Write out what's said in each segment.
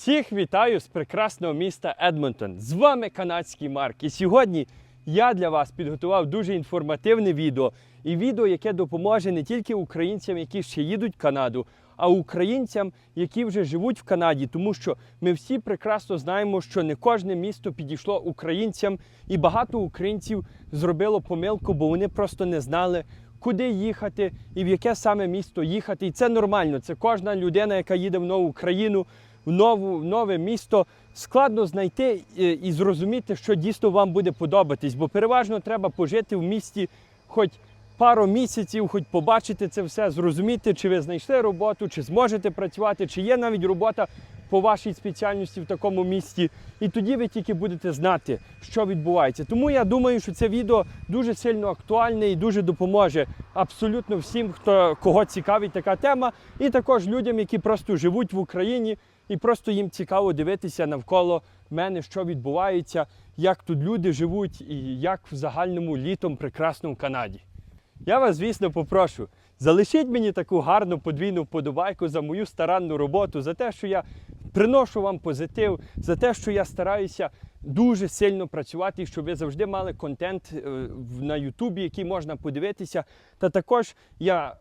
Всіх вітаю з прекрасного міста Едмонтон. З вами канадський Марк. І сьогодні я для вас підготував дуже інформативне відео. І відео, яке допоможе не тільки українцям, які ще їдуть в Канаду, а українцям, які вже живуть в Канаді. Тому що ми всі прекрасно знаємо, що не кожне місто підійшло українцям, і багато українців зробило помилку, бо вони просто не знали. Куди їхати і в яке саме місто їхати. І це нормально. Це кожна людина, яка їде в нову країну, нову, нове місто. Складно знайти і, і зрозуміти, що дійсно вам буде подобатись, бо переважно треба пожити в місті хоч пару місяців, хоч побачити це все, зрозуміти, чи ви знайшли роботу, чи зможете працювати, чи є навіть робота по вашій спеціальності в такому місті. І тоді ви тільки будете знати, що відбувається. Тому я думаю, що це відео дуже сильно актуальне і дуже допоможе абсолютно всім, хто кого цікавить така тема, і також людям, які просто живуть в Україні, і просто їм цікаво дивитися навколо мене, що відбувається, як тут люди живуть і як в загальному літом прекрасно в Канаді. Я вас, звісно, попрошу, залишіть мені таку гарну подвійну вподобайку за мою старанну роботу, за те, що я приношу вам позитив, за те, що я стараюся дуже сильно працювати, щоб ви завжди мали контент е, на Ютубі, який можна подивитися. Та також я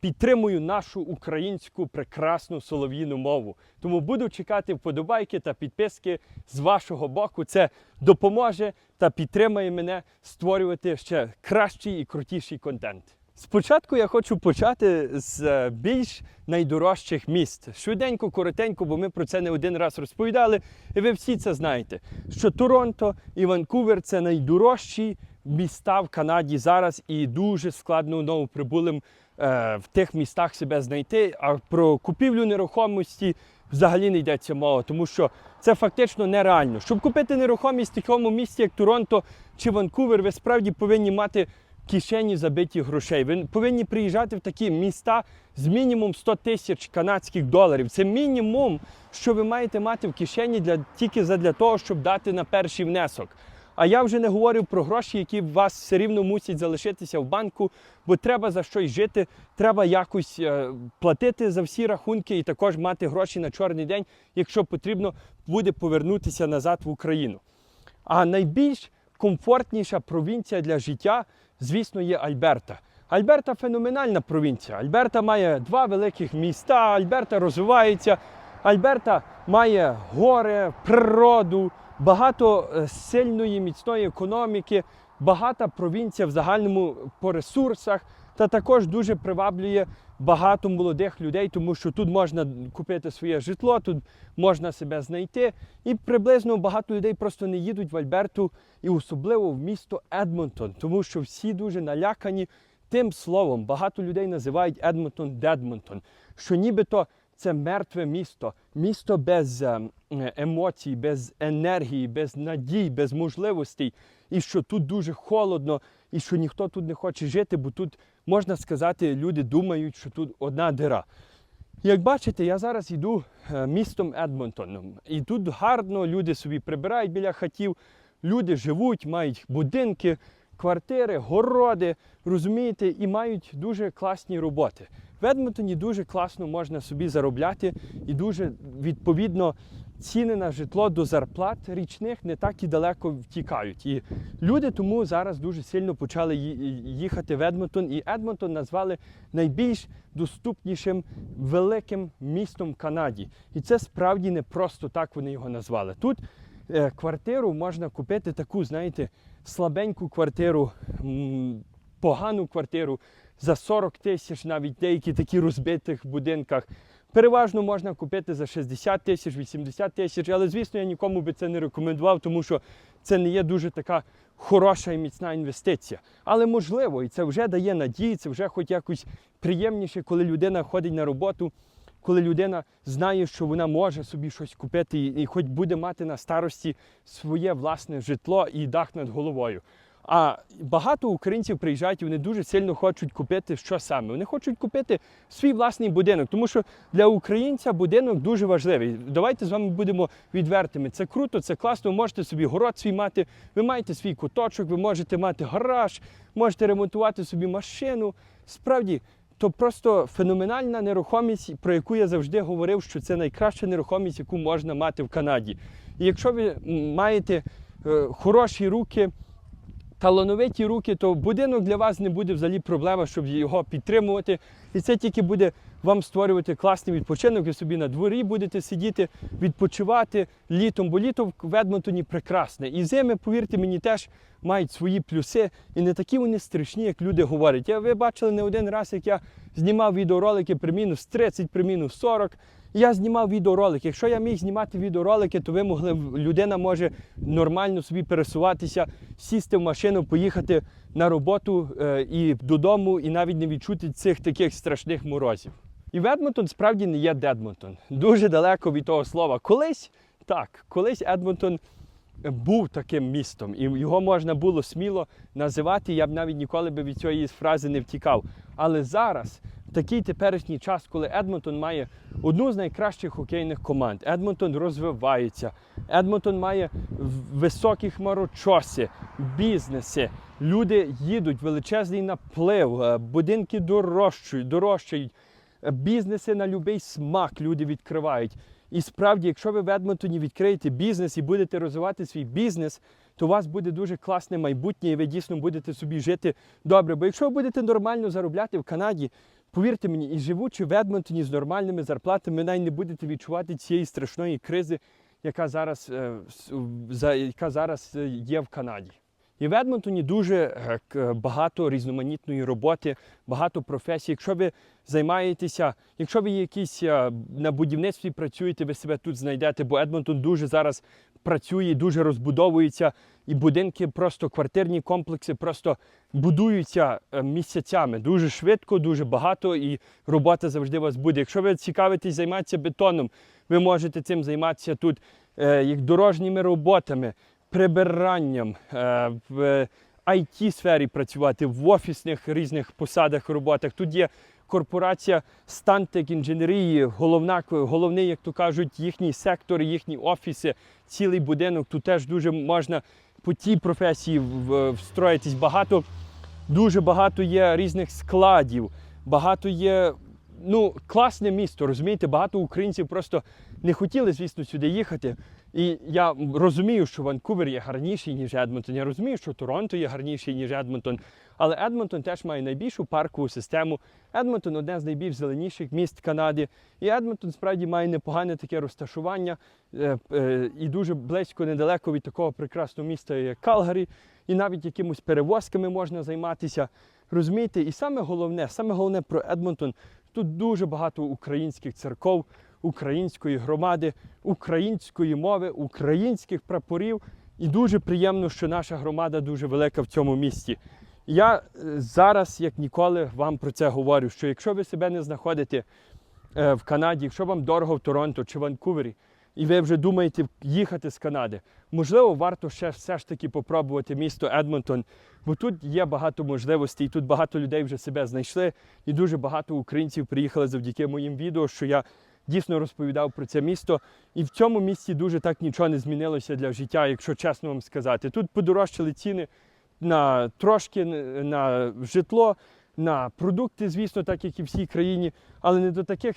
підтримую нашу українську прекрасну солов'їну мову. Тому буду чекати вподобайки та підписки з вашого боку. Це допоможе та підтримає мене створювати ще кращий і крутіший контент. Спочатку я хочу почати з е, більш найдорожчих міст. Швиденько, коротенько, бо ми про це не один раз розповідали, і ви всі це знаєте. Що Торонто і Ванкувер це найдорожчі міста в Канаді зараз, і дуже складно новоприбулим в тих містах себе знайти. А про купівлю нерухомості взагалі не йдеться мова, тому що це фактично нереально. Щоб купити нерухомість в такому місті, як Торонто чи Ванкувер, ви справді повинні мати кишені забиті грошей. Ви повинні приїжджати в такі міста з мінімум 100 тисяч канадських доларів. Це мінімум, що ви маєте мати в кишені для, тільки для того, щоб дати на перший внесок. А я вже не говорю про гроші, які у вас все рівно мусять залишитися в банку, бо треба за щось жити, треба якось е, платити за всі рахунки і також мати гроші на чорний день, якщо потрібно буде повернутися назад в Україну. А найбільш комфортніша провінція для життя, звісно, є Альберта. Альберта феноменальна провінція. Альберта має два великих міста, Альберта розвивається, Альберта має гори, природу, багато е, сильної міцної економіки, багата провінція в загальному по ресурсах, та також дуже приваблює багато молодих людей, тому що тут можна купити своє житло, тут можна себе знайти. І приблизно багато людей просто не їдуть в Альберту і особливо в місто Едмонтон, тому що всі дуже налякані тим словом. Багато людей називають Едмонтон Дедмонтон, що нібито це мертве місто, місто без е, емоцій, без енергії, без надій, без можливостей, і що тут дуже холодно, і що ніхто тут не хоче жити, бо тут можна сказати, люди думають, що тут одна дира. Як бачите, я зараз йду е, містом Едмонтоном, і тут гарно люди собі прибирають біля хатів, люди живуть, мають будинки, квартири, городи, розумієте, і мають дуже класні роботи. В Едмонтоні дуже класно можна собі заробляти і дуже відповідно ціни на житло до зарплат річних не так і далеко втікають. І люди тому зараз дуже сильно почали їхати в Едмонтон, і Едмонтон назвали найбільш доступнішим великим містом Канаді. І це справді не просто так вони його назвали. Тут квартиру можна купити таку, знаєте, слабеньку квартиру, погану квартиру за 40 тисяч, навіть деякі такі розбитих будинках. Переважно можна купити за 60 тисяч, 80 тисяч, але звісно, я нікому би це не рекомендував, тому що це не є дуже така хороша і міцна інвестиція. Але можливо, і це вже дає надії, це вже хоч якось приємніше, коли людина ходить на роботу, коли людина знає, що вона може собі щось купити і, хоч буде мати на старості своє власне житло і дах над головою. А багато українців приїжджають і вони дуже сильно хочуть купити що саме. Вони хочуть купити свій власний будинок, тому що для українця будинок дуже важливий. Давайте з вами будемо відвертими. Це круто, це класно. Ви можете собі город свій мати, ви маєте свій куточок, ви можете мати гараж, можете ремонтувати собі машину. Справді, то просто феноменальна нерухомість, про яку я завжди говорив, що це найкраща нерухомість, яку можна мати в Канаді. І якщо ви маєте е, хороші руки, талановиті руки, то будинок для вас не буде взагалі проблема, щоб його підтримувати. І це тільки буде вам створювати класний відпочинок. Ви собі на дворі будете сидіти, відпочивати літом, бо літо в Едмонтоні прекрасне. І зими, повірте мені, теж мають свої плюси. І не такі вони страшні, як люди говорять. Я ви бачили не один раз, як я знімав відеоролики при мінус 30, при мінус 40. Я знімав відеоролики. Якщо я міг знімати відеоролики, то ви могли людина може нормально собі пересуватися, сісти в машину, поїхати на роботу е, і додому, і навіть не відчути цих таких страшних морозів. І Едмонтон справді не є Дедмонтон. Дуже далеко від того слова. Колись так, колись Едмонтон був таким містом, і його можна було сміло називати. Я б навіть ніколи би від цієї фрази не втікав. Але зараз, в такий теперішній час, коли Едмонтон має одну з найкращих хокейних команд, Едмонтон розвивається, Едмонтон має високі хмарочоси, бізнеси. Люди їдуть, величезний наплив, е, будинки дорожчають, дорожчають, бізнеси на будь-який смак люди відкривають. І справді, якщо ви в Едмонтоні відкриєте бізнес і будете розвивати свій бізнес, то у вас буде дуже класне майбутнє, і ви дійсно будете собі жити добре. Бо якщо ви будете нормально заробляти в Канаді, повірте мені, і живучи в Едмонтоні з нормальними зарплатами, навіть не будете відчувати цієї страшної кризи, яка зараз, е, яка зараз е, є в Канаді. І в Едмонтоні дуже е, багато різноманітної роботи, багато професій. Якщо ви займаєтеся, якщо ви якісь е, на будівництві працюєте, ви себе тут знайдете, бо Едмонтон дуже зараз працює, дуже розбудовується, і будинки, просто квартирні комплекси просто будуються е, місяцями. Дуже швидко, дуже багато, і робота завжди у вас буде. Якщо ви цікавитесь займатися бетоном, ви можете цим займатися тут як дорожніми роботами прибиранням, е, в it сфері працювати, в офісних різних посадах, роботах. Тут є корпорація Stantec інженерії, головна, головний, як то кажуть, їхній сектор, їхні офіси, цілий будинок. Тут теж дуже можна по тій професії встроїтись. Багато, дуже багато є різних складів, багато є. Ну, класне місто, розумієте, багато українців просто не хотіли, звісно, сюди їхати. І я розумію, що Ванкувер є гарніший, ніж Едмонтон. Я розумію, що Торонто є гарніший, ніж Едмонтон. Але Едмонтон теж має найбільшу паркову систему. Едмонтон одне з найбільш зеленіших міст Канади. І Едмонтон справді має непогане таке розташування е, е, і дуже близько, недалеко від такого прекрасного міста, як Калгарі. І навіть якимось перевозками можна займатися. Розумієте, і саме головне, саме головне про Едмонтон, тут дуже багато українських церков, української громади, української мови, українських прапорів. І дуже приємно, що наша громада дуже велика в цьому місті. Я е, зараз, як ніколи, вам про це говорю: що якщо ви себе не знаходите е, в Канаді, якщо вам дорого в Торонто чи Ванкувері, і ви вже думаєте їхати з Канади, можливо, варто ще все ж таки попробувати місто Едмонтон, бо тут є багато можливостей, тут багато людей вже себе знайшли, і дуже багато українців приїхали завдяки моїм відео, що я дійсно розповідав про це місто. І в цьому місті дуже так нічого не змінилося для життя, якщо чесно вам сказати. Тут подорожчали ціни на трошки на житло, на продукти, звісно, так як і в всій країні, але не до таких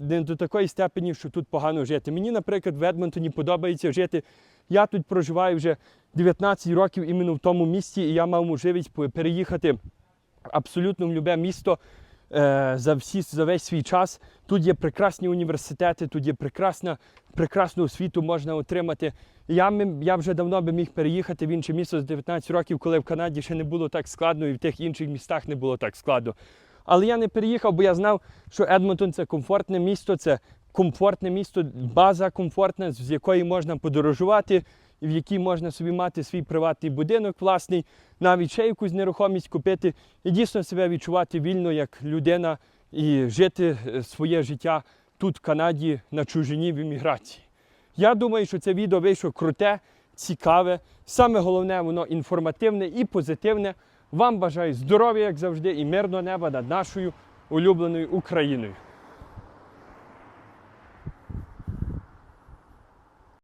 не до такої степені, що тут погано жити. Мені, наприклад, в Едмонтоні подобається жити. Я тут проживаю вже 19 років іменно в тому місті, і я мав можливість переїхати абсолютно в любе місто за, всі, за весь свій час. Тут є прекрасні університети, тут є прекрасна, прекрасну освіту можна отримати. Я, я вже давно би міг переїхати в інше місто за 19 років, коли в Канаді ще не було так складно, і в тих інших містах не було так складно. Але я не переїхав, бо я знав, що Едмонтон це комфортне місто, це комфортне місто, база комфортна, з якої можна подорожувати, і в якій можна собі мати свій приватний будинок власний, навіть ще якусь нерухомість купити і дійсно себе відчувати вільно як людина і жити е, своє життя тут, в Канаді, на чужині в імміграції. Я думаю, що це відео вийшло круте, цікаве. Саме головне, воно інформативне і позитивне. Вам бажаю здоров'я, як завжди, і мирного неба над нашою улюбленою Україною.